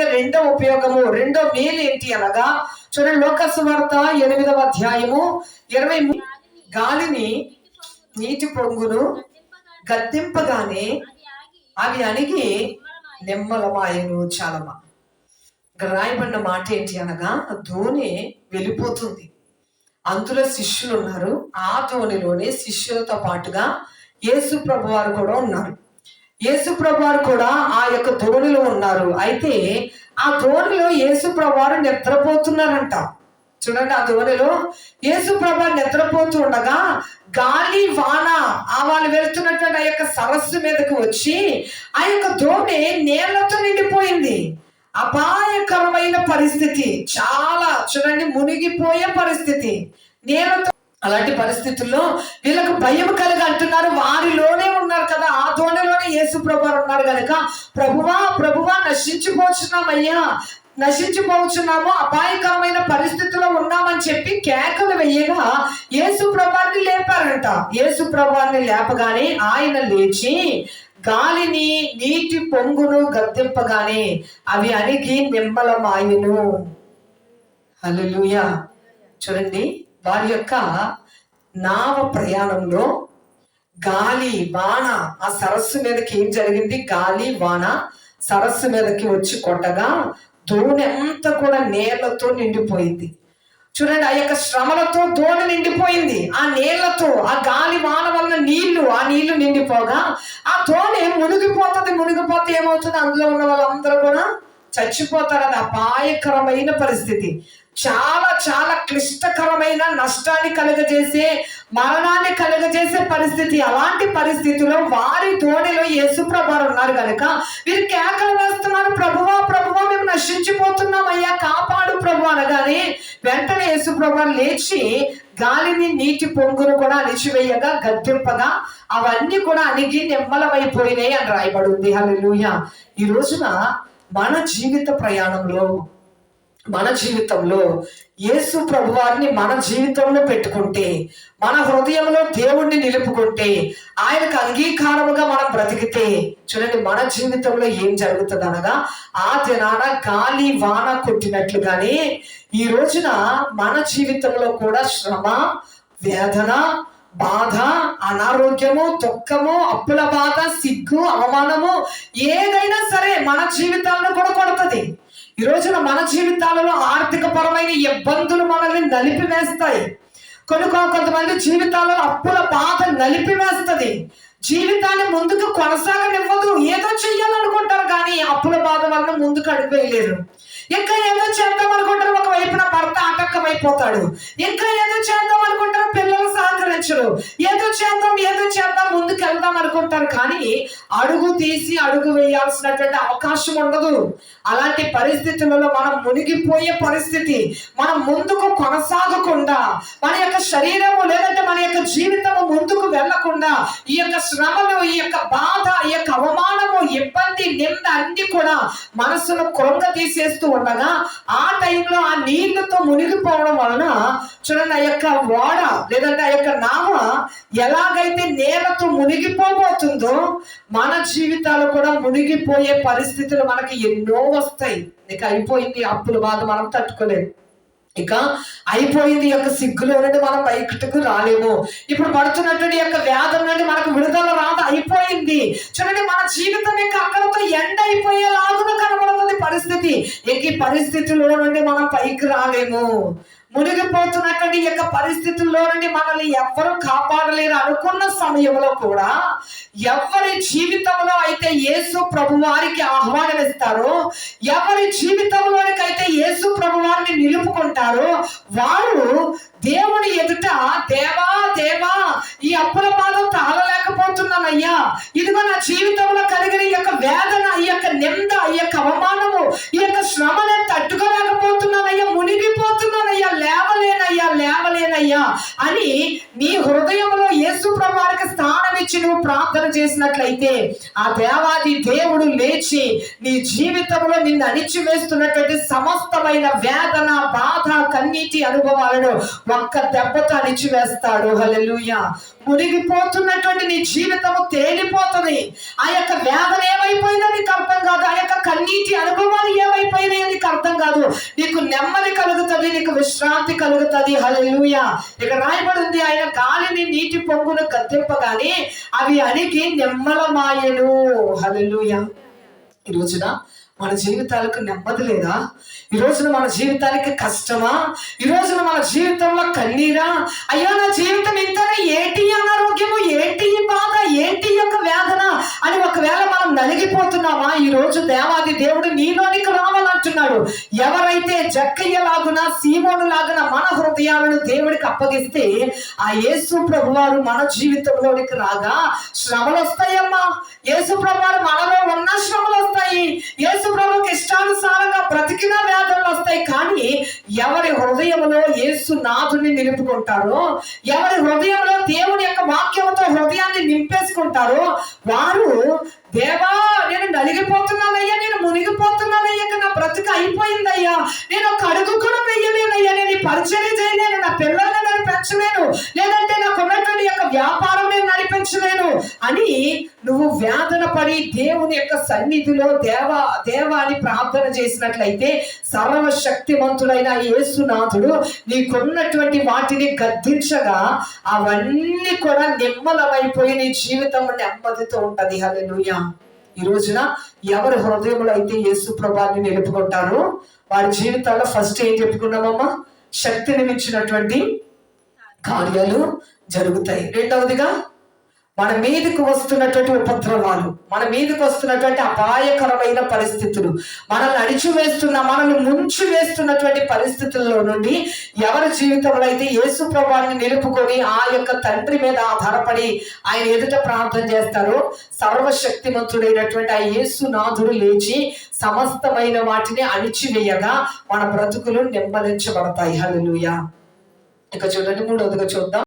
కలిగే రెండో ఉపయోగము రెండో మేలు ఏంటి అనగా చూడండి లోకస్వార్త ఎనిమిదవ అధ్యాయము ఇరవై గాలిని నీటి పొంగును గద్దింపగానే అవి అణిగి నిమ్మలమాయను చాలమా. ఇక్కడ రాయబడిన మాట ఏంటి అనగా ధోని వెళ్ళిపోతుంది. అందులో శిష్యులు ఉన్నారు. ఆ ధోనిలోనే శిష్యులతో పాటుగా యేసు ప్రభు వారు కూడా ఉన్నారు. యేసు కూడా ఆ యొక్క ధోనిలో ఉన్నారు. అయితే ఆ ధోనిలో యేసు నిద్రపోతున్నారంట. చూడండి ఆ ధోనిలో యేసుప్రభు నిద్రపోతూ ఉండగా గాలి వాన ఆ వాళ్ళు వెళ్తున్నటువంటి ఆ యొక్క సరస్సు మీదకు వచ్చి ఆ యొక్క ధోని నీళ్ళతో నిండిపోయింది. అపాయకరమైన పరిస్థితి. చాలా చూడండి మునిగిపోయే పరిస్థితి. నీళ్ళతో అలాంటి పరిస్థితుల్లో వీళ్ళకు భయం కలిగి అంటున్నారు. వారిలో యేసు ప్రభు ఉన్నారు కనుక ప్రభువా ప్రభువా నశించిపోతున్నామయ్యా నశించిపోతున్నాము అపాయకరమైన పరిస్థితిలో ఉన్నామని చెప్పి కేకలు వెయ్యగా యేసు ప్రభాన్ని లేపారంట. యేసు ప్రభాన్ని లేపగానే ఆయన లేచి గాలిని నీటి పొంగును గద్దెంపగానే అవి అణిగి నిమ్మలమాయను. అలలుయ చూడండి వారి యొక్క నావ ప్రయాణంలో గాలి వాన ఆ సరస్సు మీదకి ఏం జరిగింది? గాలి వాన సరస్సు మీదకి వచ్చి కొట్టగా దోణి అంతా కూడా నీళ్ళతో నిండిపోయింది. చూడండి ఆ యొక్క శ్రమలతో దోణి నిండిపోయింది. ఆ నీళ్ళతో ఆ గాలి వాన వలన నీళ్ళు ఆ నీళ్ళు నిండిపోగా ఆ దోణి మునిగిపోతుంది మునిగిపోతే ఏమవుతుంది? అందులో ఉన్న వాళ్ళందరూ కూడా చచ్చిపోతారు అపాయకరమైన పరిస్థితి. చాలా చాలా క్లిష్టకరమైన నష్టాన్ని కలుగజేసే మరణాన్ని కలుగజేసే పరిస్థితి. అలాంటి పరిస్థితిలో వారి తోడిలో యేసుప్రభారు ఉన్నారు కనుక వీరు కేకలు వేస్తున్నారు. ప్రభువా ప్రభువా మేము నశించిపోతున్నామయ్యా కాపాడు ప్రభు అనగానే వెంటనే యేసుప్రభారు లేచి గాలిని నీటి పొంగును కూడా అణిచివేయగా గద్దెంపగా అవన్నీ కూడా అణిగి నిమ్మలమైపోయినాయి అని రాయబడి ఉంది హల్లెలూయా. ఈ రోజున మన జీవిత ప్రయాణంలో మన జీవితంలో యేసు ప్రభువారిని మన జీవితంలో పెట్టుకుంటే మన హృదయంలో దేవుణ్ణి నిలుపుకుంటే ఆయనకు అంగీకారముగా మనం బ్రతికితే చూడండి మన జీవితంలో ఏం జరుగుతుంది అనగా ఆ దినాన గాలి వాన కొట్టినట్లుగానే ఈ రోజున మన జీవితంలో కూడా శ్రమ వేదన బాధ అనారోగ్యము దుఃఖము అప్పుల బాధ సిగ్గు అవమానము ఏదైనా సరే మన జీవితాలను కూడా కొడుతుంది. ఈ రోజున మన జీవితాలలో ఆర్థిక పరమైన ఇబ్బందులు మనల్ని నలిపివేస్తాయి. కొన్ని కొంతమంది జీవితాలలో అప్పుల బాధ నలిపివేస్తుంది. జీవితాన్ని ముందుకు కొనసాగనివ్వదు. ఏదో చెయ్యాలనుకుంటారు కానీ అప్పుల బాధ వలన ముందుకు అడిగిపోయలేరు ఇంకా ఏదో చేద్దాం అనుకుంటారు ఒక వైపున భర్త ఆటంకమైపోతాడు. ఇంకా ఏదో చేద్దాం అనుకుంటారు పిల్లలు సహకరించరు ఏదో చేద్దాం ఏదో చేద్దాం ముందుకు వెళ్దాం అనుకుంటారు. కానీ అడుగు తీసి అడుగు వేయాల్సినటువంటి అవకాశం ఉండదు. అలాంటి పరిస్థితులలో మనం మునిగిపోయే పరిస్థితి మనం ముందుకు కొనసాగకుండా మన యొక్క శరీరము లేదంటే మన యొక్క జీవితము ముందుకు వెళ్ళకుండా ఈ యొక్క శ్రమలు ఈ యొక్క బాధ ఈ యొక్క అవమానము ఇబ్బంది నింద అన్ని కూడా మనసును కృంగ తీసేస్తూ ఉండగా ఆ టైంలో ఆ నీళ్ళతో మునిగిపోవడం వలన చూడండి ఆ యొక్క వాడ లేదంటే ఆ యొక్క నావ ఎలాగైతే నేలతో మునిగిపోబోతుందో మన జీవితాలు కూడా మునిగిపోయే పరిస్థితులు మనకి ఎన్నో వస్తాయి. ఇక అయిపోయింది అప్పుల బాధ మనం తట్టుకోలేము ఇక అయిపోయింది యొక్క సిగ్గులో నుండి మనం బయటకు రాలేము. ఇప్పుడు పడుతున్నటువంటి యొక్క వ్యాధం నుండి మనకు విడుదల రాదు అయిపోయింది. చూడండి మన జీవితం ఇంకా అక్కడతో ఎండ అయిపోయేలాగున కనబడుతుంది పరిస్థితి. ఇంక ఈ పరిస్థితుల్లో నుండి మనం పైకి రాలేము. మునిగిపోతున్నటువంటి ఈ యొక్క పరిస్థితుల్లో నుండి మనల్ని ఎవ్వరూ కాపాడలేరు అనుకున్న సమయంలో కూడా ఎవరి జీవితంలో అయితే యేసు ప్రభు వారికి ఆహ్వానం ఇస్తారో ఎవరి జీవితంలోనికి అయితే యేసు ప్రభు వారిని నిలుపుకుంటారో వారు దేవుని ఎదుట దేవా దేవా ఈ అప్పుల బాధ తాళలేకపోతున్నానయ్యా. ఇదిగో నా జీవితంలో కలిగిన చేసినట్లయితే ఆ దేవాది దేవుడు లేచి నీ జీవితంలో నిన్ను అణిచివేస్తున్నటువంటి సమస్తమైన వేదన బాధ కన్నీటి అనుభవాలను ఒక్క దెబ్బతో అణిచివేస్తాడు. హల్లెలూయా. మునిగిపోతున్నటువంటి నీ జీవితము తేలిపోతుంది. ఆ యొక్క వేదన ఏమైపోయిందో నీకు అర్థం కాదు. ఆ యొక్క కన్నీటి అనుభవాలు ఏమైపోయినాయో నీకు నెమ్మది కలుగుతుంది నీకు విశ్రాంతి కలుగుతుంది. హలలుయ ఇక రాయబడింది ఆయన గాలిని నీటి పొంగును గద్దెంపగాని అవి అణిగి నెమ్మలమాయను. హల్లెలూయా. ఈ రోజున మన జీవితాలకు నెమ్మది లేదా? ఈ రోజున మన జీవితానికి కష్టమా? ఈ రోజున మన జీవితంలో కన్నీరా? అయ్యో నా జీవితం ఇంతనే ఏటి? నలిగిపోతున్నావా? ఈ రోజు దేవాది దేవుడు నీలోనికి రావాలంటున్నాడు. ఎవరైతే జక్కయ్యలాగున సీమోను లాగున మన హృదయాలను దేవుడికి అప్పగిస్తే ఆ యేసు ప్రభు వారు మన జీవితంలోనికి రాగా శ్రమలు వస్తాయమ్మా యేసు ప్రభు వారు మనలో ఉన్న శ్రమలు వస్తాయి యేసు ప్రభుకి ఇష్టానుసారంగా బ్రతికిన వ్యాధులు వస్తాయి కానీ ఎవరి హృదయంలో యేసు నాథుని నిలుపుకుంటారో ఎవరి హృదయంలో దేవుని యొక్క వాక్యంతో హృదయాన్ని నింపేసుకుంటారో వారు దేవా నేను నలిగిపోతున్నానయ్యా నేను మునిగిపోతున్నానయ్యా నా బ్రతుకు అయిపోయిందయ్యా. నేను ఒక అడుగు కూడా వెయ్యలేనయ్యా నేను పరిచయం చేయలేను నా పిల్లల్ని నేను పెంచలేను. లేదంటే నాకు ఉన్నటువంటి యొక్క వ్యాపారం అని నువ్వు వేదన పడి దేవుని యొక్క సన్నిధిలో దేవ దేవ అని ప్రార్థన చేసినట్లయితే సర్వశక్తివంతుడైన యేసునాథుడు నీకున్నటువంటి వాటిని గద్దించగా అవన్నీ కూడా నిమ్మలమైపోయి నీ జీవితం నెమ్మదితో ఉంటది. హల్లెలూయా. ఈ రోజున ఎవరి హృదయంలో అయితే యేసు ప్రభాన్ని నిలుపుకుంటారో వారి జీవితాల్లో ఫస్ట్ ఏం చెప్పుకున్నామమ్మా? శక్తిని మించినటువంటి కార్యాలు జరుగుతాయి. రెండవదిగా మన మీదకు వస్తున్నటువంటి ఉపద్రవాలు మన మీదకు వస్తున్నటువంటి అపాయకరమైన పరిస్థితులు మనల్ని అణిచివేస్తున్న మనల్ని ముంచి వేస్తున్నటువంటి పరిస్థితుల్లో నుండి ఎవరి జీవితంలో అయితే యేసు ప్రభాన్ని నిలుపుకొని ఆ యొక్క తండ్రి మీద ఆధారపడి ఆయన ఎదుట ప్రార్థన చేస్తారో సర్వశక్తిమంతుడైనటువంటి ఆ యేసు నాథుడు లేచి సమస్తమైన వాటిని అణిచివేయగా మన బ్రతుకులు నెమ్మదించబడతాయి. హల్లెలూయా. ఇక చూడండి మూడవదిగా చూద్దాం.